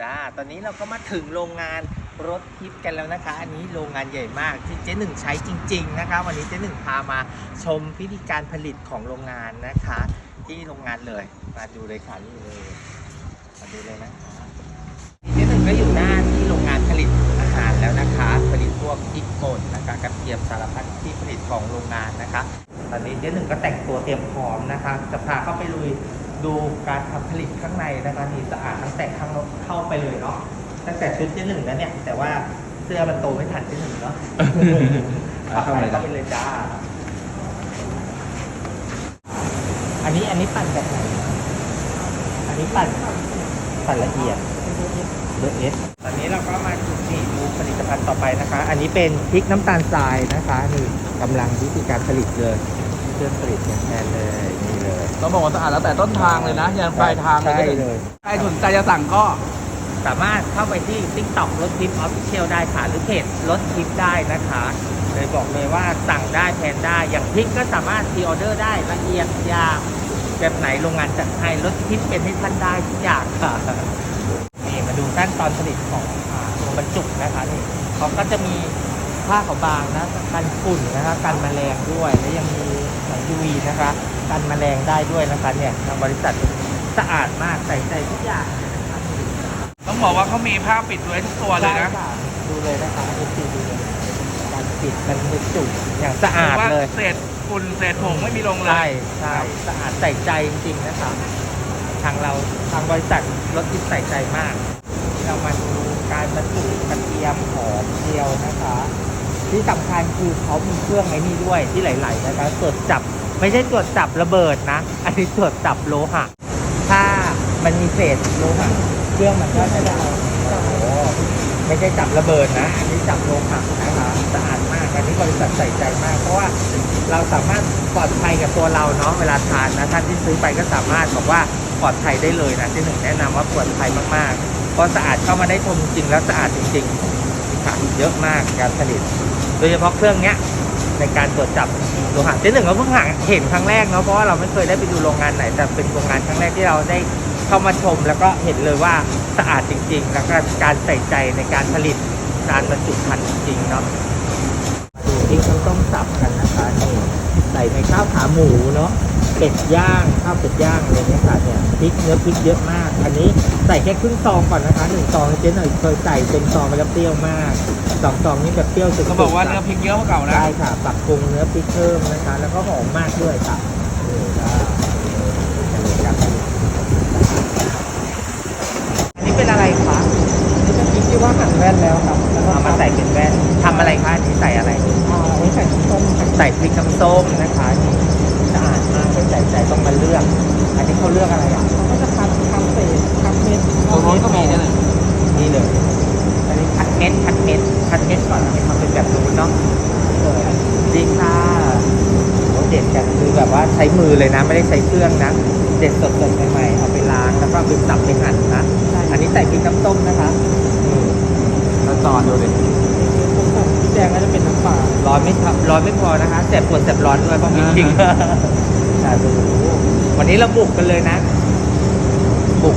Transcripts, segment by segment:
จ้า ตอนนี้เราก็มาถึงโรงงานรถทิพย์กันแล้วนะคะ อันนี้โรงงานใหญ่มากที่เจ๊หนึ่งใช้จริง ๆ นะคะ วันนี้เจ๊หนึ่งพามาชมพิธีการผลิตของโรงงานนะคะ ที่โรงงานเลย มาดูเลยค่ะนี่เลยมาดูเลยนะเจ๊หนึ่งก็อยู่หน้าที่โรงงานผลิตอาหารแล้วนะคะ ผลิตพวกพริกป่นนะคะกระเทียมสารพัดที่ผลิตของโรงงานนะคะ ตอนนี้เจ๊หนึ่งก็แต่งตัวเตรียมพร้อมนะคะ จะพาเข้าไปลุยูการทำผลิตข้างในนะคะนี่สะอาดตั้งแต่ข้างเข้าไปเลยเนาะตั้งแต่ชุดที่หนึ่งแล้วเนี่ย แต่ว่าเสื้อมันโตไม่ทันที่หนึ่งเนาะปัาไปเข้าไปเลยจ้า อันนี้อันนี้ปั่นแบบไหนอันนี้ปั่นปั่นละเอียดเบอร์เอสตอนนี้เราก็มาจุดที่ดูผลิตภัณฑ์ต่อไปนะคะ อันนี้เป็นพริกน้ำตาลทรายนะคะนี่กำลังวิธีการผลิตเลยเครื่องผลิตอย่างแน่เลย เราบอกว่าสะอาดแล้วแต่ต้นทางเลยนะ ยันปลายทางเลยใช่เลย ใครสนใจจะสั่งก็ สามารถเข้าไปที่ TikTok รถทิพย์ออฟฟิเชียลได้ค่ะ หรือเพจรถทิพย์ได้นะคะเลยบอกเลยว่าสั่งได้แทนได้ อย่างพริกก็สามารถพรีออเดอร์ได้ละเอียดยาวแบบไหนโรงงานจัดให้รถทิพย์เป็นให้ท่านได้ทุกอย่างค่ะ นี่มาดูขั้นตอนผลิตของอ่าตัวบรรจุนะคะนี่เขาก็จะมีผ้าขาวบางนะกันฝุ่นนะคะกันแมลงด้วย และยังมีสายยูนะคะ กันแมลงได้ด้วยนะครับเนี่ยทางบริษัทสะอาดมากใส่ใจทุกอย่างต้องบอกว่าเขามีผ้าปิดไว้ทุกตัวเลยนะดูเลยนะคะเอฟซีดูเลยการปิดมันเป็นจุดอย่างสะอาดเลย เศษฝุ่นเศษผงไม่มีลงเลใช่ย ใช่สะอาดใส่ใจจริงๆนะครับทางเราทางบริษัทรถติดใส่ใจมาก เรามาดูการบรรจุกระเทียมหอมเจียวนะคะ ที่สำคัญคือเขามีเครื่องไอ้นี่ด้วยที่ไหลๆนะครัะตรวจจับ ไม่ใช่ตรวจจับระเบิดนะ อันนี้ตรวจจับโลหะ ถ้ามันมีเศษโลหะเครื่องมันก็จะได้ไม่ใช่จับระเบิดนะอันนี้จับโลหะนะคะสะอาดมากอันนี้บริษัทใส่ใจมาก เพราะว่าเราสามารถปลอดภัยกับตัวเราเนาะเวลาทานนะท่านที่ซื้อไปก็สามารถบอกว่าปลอดภัยได้เลยนะที่หนึ่งแนะนำว่าปลอดภัยมากๆเพราะสะอาดเข้ามาได้ทมจริงแล้วสะอาดจริงๆค่ะเยอะมากการผลิต โดยเฉพาะเครื่องเนี้ยในการตรวจจับ โลหะเจ๊หนึ่งก็เพิ่งหังเห็นครั้งแรกเนาะเพราะว่าเราไม่เคยได้ไปดูโรงงานไหน แต่เป็นโรงงานครั้งแรกที่เราได้เข้ามาชม แล้วก็เห็นเลยว่าสะอาดจริง ๆ แล้วก็การใส่ใจในการผลิตการบรรจุภัณฑ์จริงเนาะดูที่เขาต้องสับกันนะคะนี่ใส่ในข้าวขาหมูเนาะ เป็ดย่างข้าวเป็ดย่างอะไรเงี้ยค่ะเนี่ยพริกเนื้อพริกเยอะมาก อันนี้ใส่แค่ครึ่งซองก่อนนะคะหนึ่งซองเจ๊หน่อยเคยใส่เป็นซองไปแล้วเปรี้ยวมากสองซองนี้แบบเปรี้ยวสุดเขาบอกว่าเนื้อพริกเยอะกว่าเก่านะ ได้ค่ะปรับปรุงเนื้อพริกเพิ่มนะคะ แล้วก็หอมมากด้วยค่ะอันนี้เป็นอะไรคะนี่เป็นพริกว่าหั่นแว่นแล้วครับแล้วก็ามาใส่เป็นแวนทำอะไรคะนนี้ใส่อะไรอ่าใส่น้ำส้มะใส่พริกน้ำส้มนะคะารมากเลยแต่ใจต้องมาเลือก อันนี้เขาเลือกอะไรอะเขาก็จะคัดคัดเศษคัดเม็ดตรงนี้ก็ม็ดออกนี่เลยอันนี้พัดเม็ดพัดเม็ดพัดเม็ดก่อนนะให้ทำเป็นแบบนู้นเนาะเออดีค่ะโอ้เด็ดจังคือแบบว่าใช้มือเลยนะ ไม่ได้ใช้เครื่องนะ เด็ดสดๆใหม่ๆเอาไปล้างแล้วก็ไปสับไปหั่นนะ อันนี้ใส่พริกน้ำส้มนะคะแล้วตอนดูเลย แดงก็จะเป็นน้ำป่าร้อนไม่พอร้อนไม่พอนะคะแสบปวดแสบร้อนด้วยเพราะมีจริงวันนี้เราบุกกันเลยนะ บุก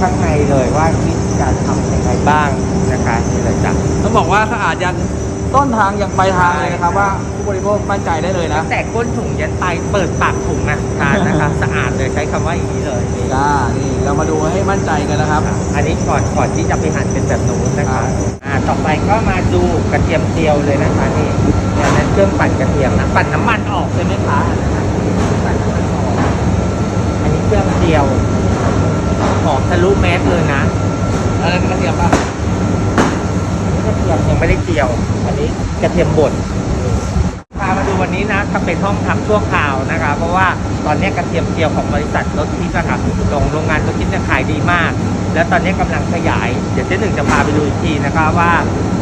ข้างในเลยว่าวิธีการทำยังไงบ้างนะคะนี่เลยจ้ะต้องบอกว่าสะอาดยัน ต้นทางอยางไปลายทางเลยนะครับ ว่าผู้บริโภคมั่นใจได้เลยนะแต่ก้นถุงยันปายเปิดปากถุงนะทานนะครับสะอาดเลยใช้คำว่าอย่างนี้เลยนี่จ้านี่เรามาดูให้มั่นใจกันนะครับ อันนี้ก่อนก่อนที่จะไปหั่นเป็นแบบนู้นนะครับต่อไปก็มาดูกระเทียมเจียวเลยนะคะนี่เนี่ยนั้นเครื่องปั่นกระเทียมนะปั่นน้ำมันออกใช่ไหมคะอันปั่นน้ำมันออกอันนี้เครื่องเจียวหอมทะลุแมสเลยนะอันนั้นกระเทียมป่ะ ยังยังไม่ได้เจียว อันนี้กระเทียมบดพามาดูวันนี้นะจะเป็นห้องทำชั่วคราวนะคะเพราะว่าตอนนี้กระเทียมเจียวของบริษัทรถทิพย์นะครับตรงโรงงานรถทิพย์จะขายดีมาก และตอนนี้กำลังขยาย เดี๋ยวเจ๊หนึ่งจะพาไปดูอีกทีนะคะว่า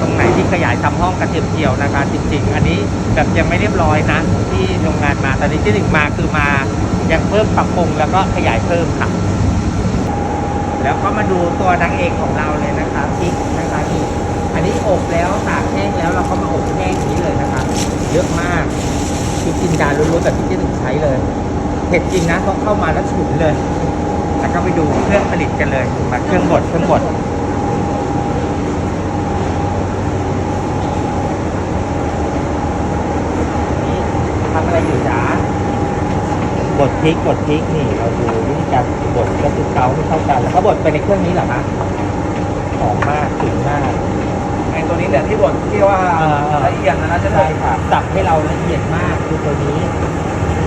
ตรงไหนที่ขยายทำห้องกระเทียมเจียวนะคะจริง ๆ อันนี้แบบยังไม่เรียบร้อยนะที่โรงงานมาตอนนี้เจ๊หนึ่งมาคือมายังเพิ่มปรับปรุงแล้วก็ขยายเพิ่มค่ะ แล้วก็มาดูตัวนางเอกของเราเลยนะคะที่ นี้อบแล้วตากแห้งแล้วเราก็มาอบแห้งนี้เลยนะครับเยอะมากพริกจินดาล้วนๆแบบที่เจ๊ถึงใช้เลยเผ็ดจริงนะต้องเข้ามาแล้วฉุนเลยแล้วก็ไปดูเครื่องผลิตกันเลยมาเครื่องบดเครื่องบดทำอะไรอยู่จ๊ะบดพริกบดพริกนี่เราดูวิธีการบดก็คือเตาให้เข้ากันแล้วก็บดไปในเครื่องนี้เหรอคะหอมมากถึงมาก ตัวนี้แหละที่บดที่ว่าเออเออ ละเอียดนะนะจะใช่ค่ะสับให้เราละเอียดมากคือตัวนี้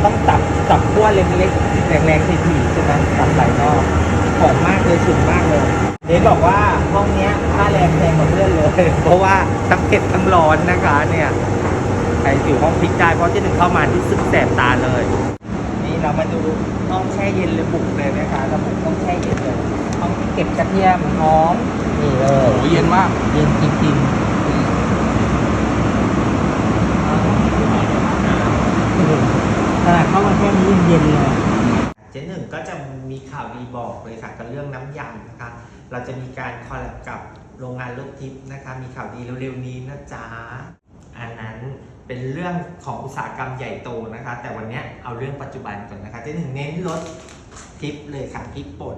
ต้องสับสับขั้วเล็กๆแรงๆถี่ๆใช่ไหมสับหลายรอบหอมมากเลยฉุนมากเลยเดนบอกว่าห้องเนี้ยค่าแรงแพงกว่าเพื่อนเลย เพราะว่าทั้งเผ็ดทั้งร้อนนะคะเนี่ยใครอยู่ห้องพริกได้เพราะที่หนึ่งเข้ามาที่สึกแสบตาเลย นี่เรามาดูห้องแช่เย็นเลยบุกเลยนะคะเราบุกห้องแช่เย็นเลยห้องเก็บกระเทียมหอม นี่เลโอ้ยโหเย็นมาก เย็นจริงๆขนาดเข้ามาแค่นี้ยังเย็นเลย เจ๊หนึ่งก็จะมีข่าวดีบอกเลยค่ะกับเรื่องน้ำยำนะคะ เราจะมีการคอลแลบกับโรงงานรถทิพย์นะคะ มีข่าวดีเร็วๆนี้นะจ๊ะ อันนั้นเป็นเรื่องของอุตสาหกรรมใหญ่โตนะคะ แต่วันเนี้ยเอาเรื่องปัจจุบันก่อนนะคะ เจ๊หนึ่งเน้นรถทิพย์เลยค่ะพริกป่น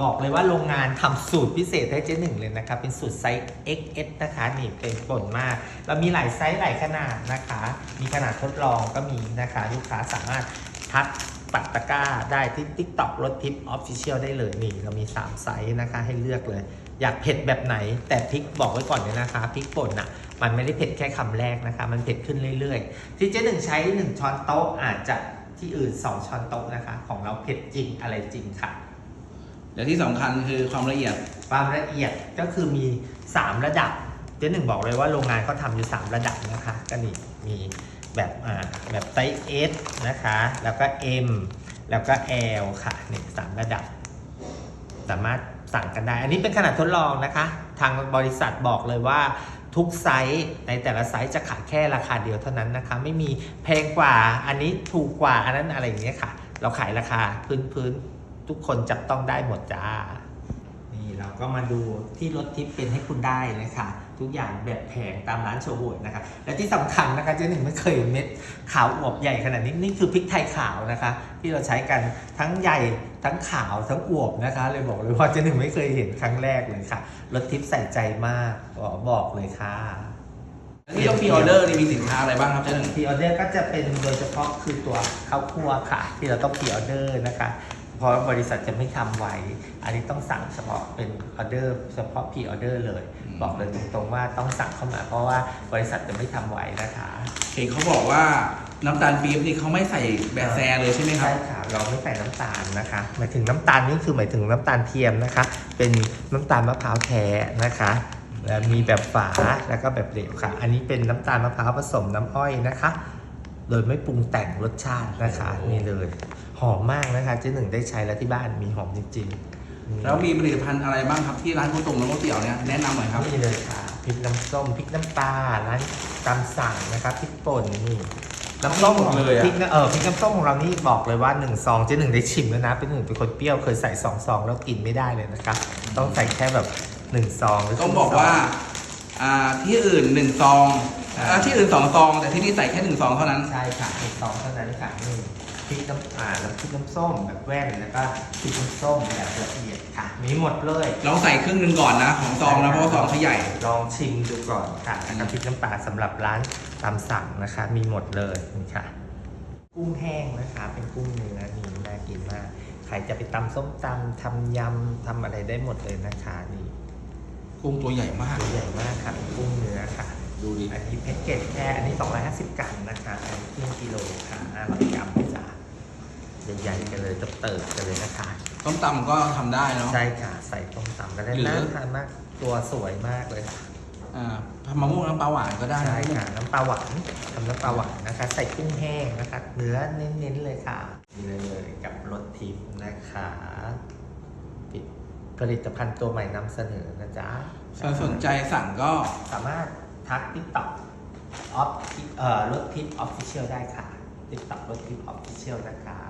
บอกเลยว่าโรงงานทำสูตรพิเศษให้เจ๊หนึ่งเลยนะคะ เป็นสูตรไซส์ XS นะคะ นี่เป็นป่นมาก เรามีหลายไซส์หลายขนาดนะคะ มีขนาดทดลองก็มีนะคะ ลูกค้าสามารถทักปัดตะก้าได้ที่ TikTok รถทิปออฟฟิเชียลได้เลยนี่ เรามี 3 ไซส์นะคะให้เลือกเลย อยากเผ็ดแบบไหน แต่พริกบอกไว้ก่อนเลยนะคะพริกป่นอะมันไม่ได้เผ็ดแค่คำแรกนะคะ มันเผ็ดขึ้นเรื่อยๆ ที่เจ๊หนึ่งใช้ 1 ช้อนโต๊ะอาจจะที่อื่น 2 ช้อนโต๊ะนะคะ ของเราเผ็ดจริงอะไรจริงค่ะ และที่สำคัญคือความละเอียด ความละเอียดก็คือมี 3 ระดับเจ๊หนึ่งบอกเลยว่าโรงงานเขาทำอยู่ 3 ระดับนะคะก็นี่มีแบบอ่าแบบไซส์ S นะคะ แล้วก็ M แล้วก็ L ค่ะนี่สามระดับ สามารถสั่งกันได้ อันนี้เป็นขนาดทดลองนะคะ ทางบริษัทบอกเลยว่าทุกไซส์ในแต่ละไซส์จะขายแค่ราคาเดียวเท่านั้นนะคะ ไม่มีแพงกว่าอันนี้ถูกกว่าอันนั้นอะไรอย่างเงี้ยค่ะ เราขายราคาพื้นๆ ทุกคนจับต้องได้หมดจ้า นี่เราก็มาดูที่รถทิปเป็นให้คุณได้เลยค่ะทุกอย่างแบบแผงตามร้านโชว์หวยนะคะ และที่สำคัญนะคะเจ๊หนึ่งไม่เคยเห็นเม็ดขาวอวบใหญ่ขนาดนี้ นี่คือพริกไทยขาวนะคะ ที่เราใช้กันทั้งใหญ่ทั้งขาวทั้งอวบนะคะ เลยบอกเลยว่าเจ๊หนึ่งไม่เคยเห็นครั้งแรกเลยค่ะ รถทิปใส่ใจมากขอบอกเลยค่ะที่ต้องพรีออเดอร์นี่มีสินค้าอะไรบ้างครับเจ๊หนึ่งพรีออเดอร์ก็จะเป็นโดยเฉพาะคือตัวข้าวคั่วค่ะ ที่เราต้องพรีออเดอร์นะคะ เพราะบริษัทจะไม่ทำไว้ อันนี้ต้องสั่งเฉพาะเป็นออเดอร์เฉพาะพรีออเดอร์เลย บอกเลยตรงๆว่าต้องสั่งเข้ามา เพราะว่าบริษัทจะไม่ทำไว้นะคะเห็นเขาบอกว่าน้ำตาลปี๊บนี่เขาไม่ใส่แบบแซเลยใช่ไหมครับใช่ค่ะเราไม่ใส่น้ำตาลนะคะ หมายถึงน้ำตาลนี่คือหมายถึงน้ำตาลเทียมนะคะ เป็นน้ำตาลมะพร้าวแท้นะคะและมีแบบฝาแล้วก็แบบเหลวค่ะ อันนี้เป็นน้ำตาลมะพร้าวผสมน้ำอ้อยนะคะ โดยไม่ปรุงแต่งรสชาตินะคะนี่เลย หอมมากนะคะเจ๊หนึ่งได้ใช้แล้วที่บ้านมีหอมจริงๆแล้วมีผลิตภัณฑ์อะไรบ้างครับที่ร้านก๋วยตงและก๋วยเตี๋ยวเนี่ยแนะนำหน่อยครับนี่เลยค่ะพริกน้ำส้มพริกน้ำปลาร้านตามสั่งนะครับพริกป่นนี่น้ำส้มของเลยอะพริกน้ำเออพริกน้ำส้มของเรานี่บอกเลยว่า1นึ่งซองเจ๊หนึ่งได้ชิมแล้วนะเป็นหนึ่งเป็นคนเปรี้ยวเคยใส่สองซองแล้วกินไม่ได้เลยนะคะต้องใส่แค่แบบ1นึ่งซองหรือต้องบอกว่าอ่าที่อื่นหนึ่งซองอ่าที่อื่นสองซอง แต่ที่นี่ใส่แค่หนึ่งซองเท่านั้นใช่ค่ะหนึ่งซองเท่านั้นค่ะนี่ พริกน้ำอ่าแล้วพริกน้ำส้มแบบแว่นแล้วก็พริกน้ำส้มแบบละเอียดค่ะ มีหมดเลยลองใส่ครึ่งหนึ่งก่อนนะ ของซองนะเพราะว่าซองเขาใหญ่ ลองชิมดูก่อนค่ะน้ำพริกน้ำปลาสำหรับร้านตามสั่งนะคะ มีหมดเลยนี่ค่ะ กุ้งแห้งนะคะ เป็นกุ้งเนื้อนี่น่ากินมากใครจะไปตำส้มตำทำยำทำอะไรได้หมดเลยนะคะนี่กุ้งตัวใหญ่มาก ตัวใหญ่มากค่ะเป็นกุ้งเนื้อค่ะ ดูดิอันนี้แพ็กเกจแค่อันนี้ 250 กรัมนะคะอันนี้ครึ่งกิโลค่ะ500กรัมจ้ะ ใหญ่ๆกันเลยเติบๆกันเลยนะคะ ต้มตำก็ทำได้เนาะ ใช่ค่ะ ใส่ต้มตำก็ได้หรือ น่าทานมากตัวสวยมากเลยค่ะอ่าทำมะม่วงน้ำปลาหวานก็ได้นะใช่ค่ะน้ำปลาหวานทำน้ำปลาหวานนะคะ ใส่กุ้งแห้งนะคะ เนื้อเน้นๆเลยค่ะนี่เลยกับรสทิพย์นะคะปิดผลิตภัณฑ์ตัวใหม่นำเสนอนะจ๊ะ ถ้าสนใจสั่งก็ สามารถทักติ๊กต็อกออฟเอ่อรถทิพย์ออฟฟิเชียลได้ค่ะติ๊กต็อกรถทิพย์ออฟฟิเชียลนะคะ